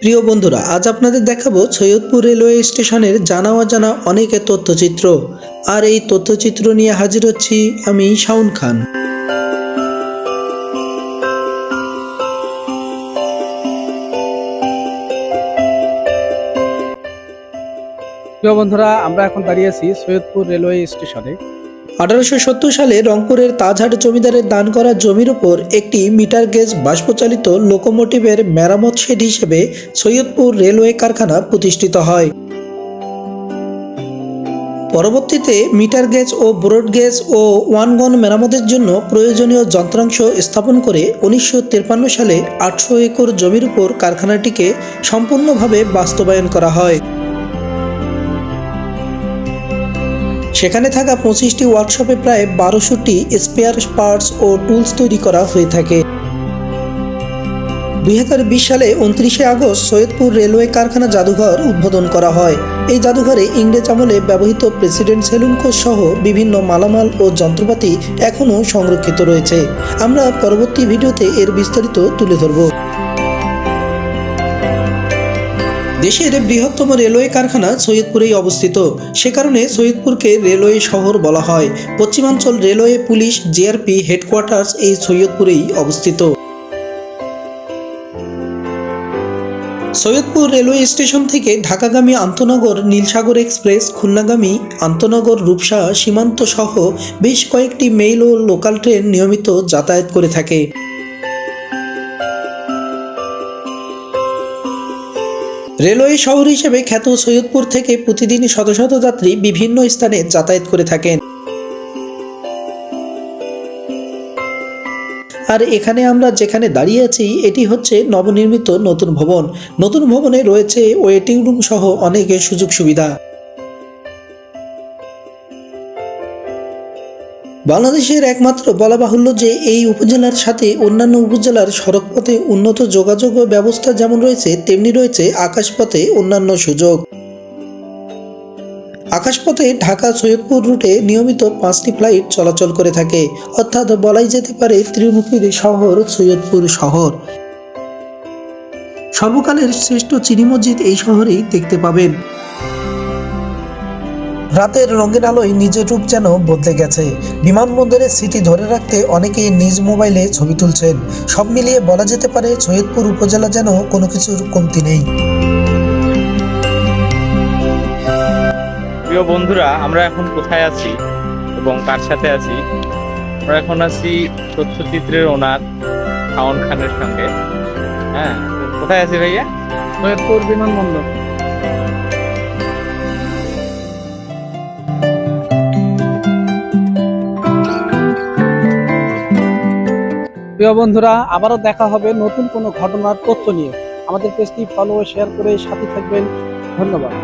প্রিয় বন্ধুরা, আজ আপনাদের দেখাবো সৈয়দপুর রেলওয়ে স্টেশনের জানা অজানা অনেকের তথ্যচিত্র। আর এই তথ্যচিত্র নিয়ে হাজির হচ্ছি আমি শাউন খান। প্রিয় বন্ধুরা, আমরা এখন দাঁড়িয়ে আছি সৈয়দপুর রেলওয়ে স্টেশনে। আঠারোশো সত্তর সালে রংপুরের তাজহাট জমিদারের দান করা জমির উপর একটি মিটার গেজ বাষ্পচালিত লোকোমোটিভের মেরামত শেড হিসেবে সৈয়দপুর রেলওয়ে কারখানা প্রতিষ্ঠিত হয়। পরবর্তীতে মিটার গেজ ও ব্রড গেজ ও ওয়ানগন মেরামতের জন্য প্রয়োজনীয় যন্ত্রাংশ স্থাপন করে উনিশশো তিপ্পান্ন সালে আটশো একর জমির উপর কারখানাটিকে সম্পূর্ণভাবে বাস্তবায়ন করা হয়। সেখানে থাকা পঁচিশটি ওয়ার্কশপে প্রায় বারোশোটি স্পেয়ার পার্টস ও টুলস তৈরি করা হয়ে থাকে। দুই হাজার বিশ সালে উনত্রিশে আগস্ট সৈয়দপুর রেলওয়ে কারখানা জাদুঘর উদ্বোধন করা হয়। এই জাদুঘরে ইংরেজ আমলে ব্যবহৃত প্রেসিডেন্ট সেলুন কোচ সহ বিভিন্ন মালামাল ও যন্ত্রপাতি এখনও সংরক্ষিত রয়েছে। আমরা পরবর্তী ভিডিওতে এর বিস্তারিত তুলে ধরব। দেশের বৃহত্তম রেলওয়ে কারখানা সৈয়দপুরেই অবস্থিত। সে কারণে সৈয়দপুরকে রেলওয়ে শহর বলা হয়। পশ্চিমাঞ্চল রেলওয়ে পুলিশ জিআরপি হেডকোয়ার্টার্স এই সৈয়দপুরেই অবস্থিত। সৈয়দপুর রেলওয়ে স্টেশন থেকে ঢাকাগামী আন্তনগর নীলসাগর এক্সপ্রেস, খুলনাগামী আন্তনগর রূপসা সীমান্ত সহ বেশ কয়েকটি মেইল ও লোকাল ট্রেন নিয়মিত যাতায়াত করে থাকে। রেলওয়ে শহর হিসেবে খ্যাত সৈয়দপুর থেকে প্রতিদিন শত শত যাত্রী বিভিন্ন স্থানে যাতায়াত করে থাকেন। আর এখানে আমরা যেখানে দাঁড়িয়ে আছি, এটি হচ্ছে নবনির্মিত নতুন ভবন। নতুন ভবনে রয়েছে ওয়েটিং রুম সহ অনেক সুযোগ সুবিধা। বাংলাদেশের একমাত্র বলা বাহুল্য যে এই উপজেলার সাথে অন্যান্য উপজেলার সড়কপথে উন্নত যোগাযোগ ব্যবস্থা যেমন রয়েছে, তেমনি রয়েছে আকাশপথে অন্যান্য সুযোগ। আকাশপথে ঢাকা সৈয়দপুর রুটে নিয়মিত পাঁচটি ফ্লাইট চলাচল করে থাকে। অর্থাৎ বলাই যেতে পারে ত্রিমুখীর শহর সৈয়দপুর শহর। সর্বকালের শ্রেষ্ঠ চিনি মসজিদ এই শহরেই দেখতে পাবেন। রাতের রঙের আলোয় নিজের রূপ যেন বদলে গেছে। বিমানবন্দরের স্মৃতি ধরে রাখতে অনেকেই নিজ মোবাইলে ছবি তুলছেন। সব মিলিয়ে বলা যেতে পারে সৈয়দপুর উপজেলা যেন কোনো কিছুর কমতি নেই। প্রিয় বন্ধুরা আমরা এখন কোথায় আছি এবং কার সাথে আছি? আমরা এখন আছি তথ্যচিত্রের ওনার শাওন খানের সঙ্গে। হ্যাঁ কোথায় আছি ভাইয়া? সৈয়দপুর বিমানবন্দর। প্রিয় বন্ধুরা, আবারও দেখা হবে নতুন কোনো ঘটনার তথ্য নিয়ে। আমাদের পেজটি ফলো শেয়ার করে সাথে থাকবেন। ধন্যবাদ।